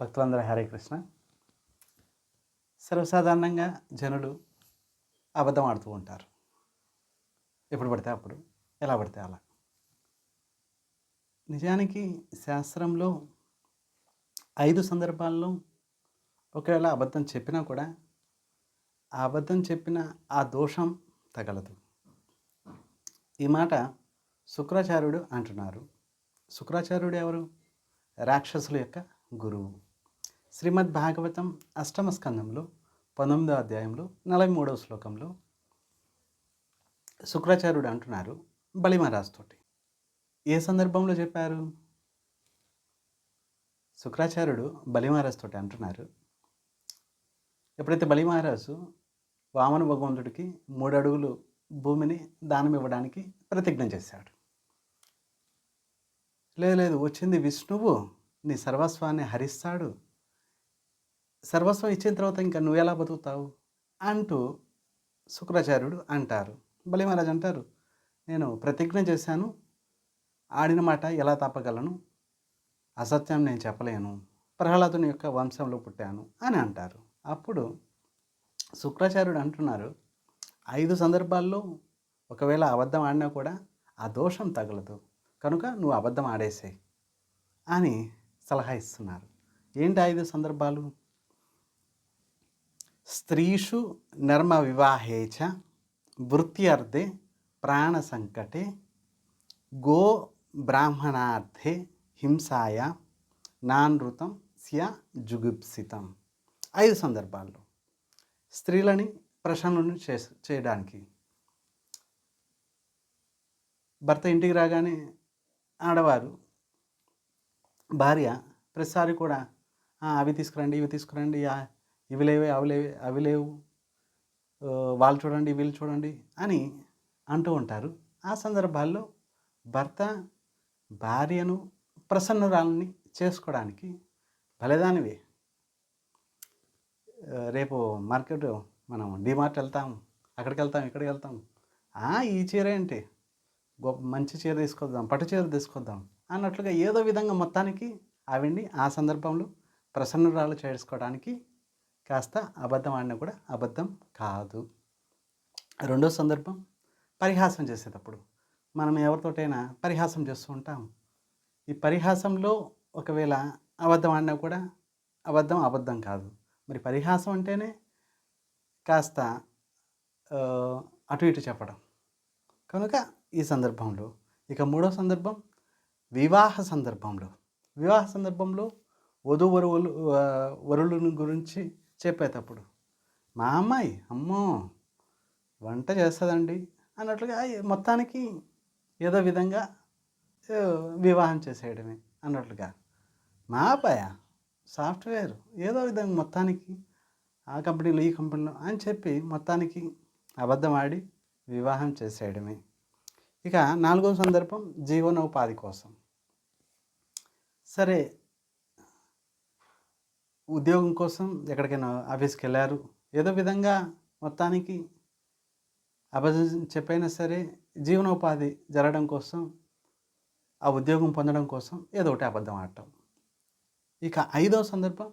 భక్తులందరూ హరే కృష్ణ. సర్వసాధారణంగా జనులు అబద్ధం ఆడుతూ ఉంటారు. ఎప్పుడు పడితే అప్పుడు ఎలా పడితే అలా. నిజానికి శాస్త్రంలో ఐదు సందర్భాల్లో ఒకవేళ అబద్ధం చెప్పినా కూడా ఆ అబద్ధం చెప్పిన ఆ దోషం తగలదు. ఈ మాట శుక్రాచార్యుడు అంటున్నారు. శుక్రాచార్యుడు ఎవరు? రాక్షసుల యొక్క గురువు. శ్రీమద్ భాగవతం అష్టమ స్కందంలో పంతొమ్మిదో అధ్యాయంలో నలభై మూడవ శ్లోకంలో శుక్రాచార్యుడు అంటున్నారు బలిమహారాజుతోటి. ఏ సందర్భంలో చెప్పారు? శుక్రాచార్యుడు బలిమహారాజుతోటి అంటున్నారు. ఎప్పుడైతే బలిమహారాజు వామన భగవంతుడికి మూడు అడుగులు భూమిని దానం ఇవ్వడానికి ప్రతిజ్ఞ చేశాడు. లేదు లేదు వచ్చింది విష్ణువు నీ సర్వస్వాన్ని హరిస్తాడు సర్వస్వం ఇచ్చిన తర్వాత ఇంకా నువ్వు ఎలా బతుకుతావు అంటూ శుక్రాచార్యుడు అంటారు. బలి మహారాజ్ అంటారు. నేను ప్రతిజ్ఞ చేశాను ఆడిన మాట ఎలా తప్పగలను అసత్యం నేను చెప్పలేను ప్రహ్లాదుని యొక్క వంశంలో పుట్టాను అని అంటారు. అప్పుడు శుక్రాచార్యుడు అంటున్నారు ఐదు సందర్భాల్లో ఒకవేళ అబద్ధం ఆడినా కూడా ఆ దోషం తగలదు. కనుక నువ్వు అబద్ధం ఆడేసే అని సలహా ఇస్తున్నారు. ఏంటి ఐదు సందర్భాలు? స్త్రీషు నర్మ వివాహే చ వృత్త్యర్థే ప్రాణ సంకటే గో బ్రాహ్మణార్థే హింసాయ నానృతం స్య జుగుప్సితం. ఐదు సందర్భాల్లో స్త్రీలని ప్రశ్నలను చే చేయడానికి భర్త ఇంటికి రాగానే ఆడవారు భార్య ప్రతిసారి కూడా అవి తీసుకురండి ఇవి తీసుకురండి ఇవి లేవే అవి లేవే అవి లేవు. వాళ్ళు చూడండి వీళ్ళు చూడండి అని అంటూ ఉంటారు. ఆ సందర్భాల్లో భర్త భార్యను ప్రసన్నురాలని చేసుకోవడానికి భలేదానివి రేపు మార్కెట్ మనం డిమార్ట్ వెళ్తాం అక్కడికి వెళ్తాం ఇక్కడికి వెళ్తాం. ఈ చీర ఏంటి? గొప్ప మంచి చీర తీసుకొద్దాం పట్టు చీర తీసుకొద్దాం అన్నట్లుగా ఏదో విధంగా మొత్తానికి ఆవిడ్ని ఆ సందర్భంలో ప్రసన్నురాలు చేసుకోవడానికి కాస్త అబద్ధం ఆడినా కూడా అబద్ధం కాదు. రెండో సందర్భం పరిహాసం చేసేటప్పుడు మనం ఎవరితోటైనా పరిహాసం చేస్తూ ఉంటాం. ఈ పరిహాసంలో ఒకవేళ అబద్ధం ఆడినా కూడా అబద్ధం అబద్ధం కాదు. మరి పరిహాసం అంటేనే కాస్త అటు ఇటు చెప్పడం. కనుక ఈ సందర్భంలో ఇక మూడో సందర్భం వివాహ సందర్భంలో. వివాహ సందర్భంలో వధు వరువులు వరులను గురించి చెప్పేటప్పుడు మా అమ్మాయి అమ్మో వంట చేస్తుందండి అన్నట్లుగా మొత్తానికి ఏదో విధంగా వివాహం చేసేయడమే అన్నట్లుగా. మా అబ్బాయ సాఫ్ట్వేర్ ఏదో విధంగా మొత్తానికి ఆ కంపెనీలో ఈ కంపెనీలో అని చెప్పి మొత్తానికి అబద్ధం ఆడి వివాహం చేసేయడమే. ఇక నాలుగో సందర్భం జీవనోపాధి కోసం. సరే ఉద్యోగం కోసం ఎక్కడికైనా ఆఫీస్కి వెళ్ళారు ఏదో విధంగా మొత్తానికి అబద్ధం చెప్పైనా సరే జీవనోపాధి జరగడం కోసం ఆ ఉద్యోగం పొందడం కోసం ఏదో ఒకటి అబద్ధం ఆడటం. ఇక ఐదో సందర్భం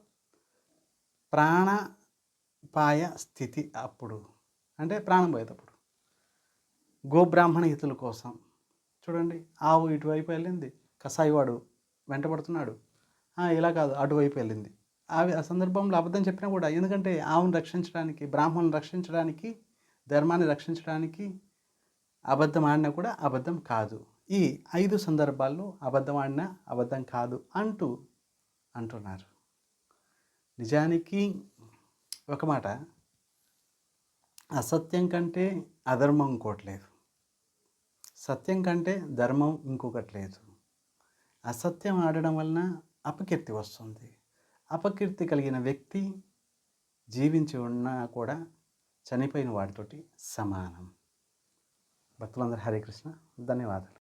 ప్రాణపాయ స్థితి అప్పుడు అంటే ప్రాణం పోయేటప్పుడు. గోబ్రాహ్మణ హితుల కోసం. చూడండి ఆవు ఇటువైపు వెళ్ళింది కసాయివాడు వెంటబడుతున్నాడు ఇలా కాదు అటువైపు వెళ్ళింది. ఆ సందర్భంలో అబద్ధం చెప్పినా కూడా ఎందుకంటే ఆవును రక్షించడానికి బ్రాహ్మణులను రక్షించడానికి ధర్మాన్ని రక్షించడానికి అబద్ధం ఆడినా కూడా అబద్ధం కాదు. ఈ ఐదు సందర్భాల్లో అబద్ధం ఆడినా అబద్ధం కాదు అంటూ అంటున్నారు. నిజానికి ఒక మాట అసత్యం కంటే అధర్మం ఇంకోటి లేదు. సత్యం కంటే ధర్మం ఇంకొకటి లేదు. అసత్యం ఆడడం వలన అపకీర్తి వస్తుంది. అపకీర్తి కలిగిన వ్యక్తి జీవించి ఉన్నా కూడా చనిపోయిన వాడితోటి సమానం. భక్తులందరూ హరే కృష్ణ. ధన్యవాదాలు.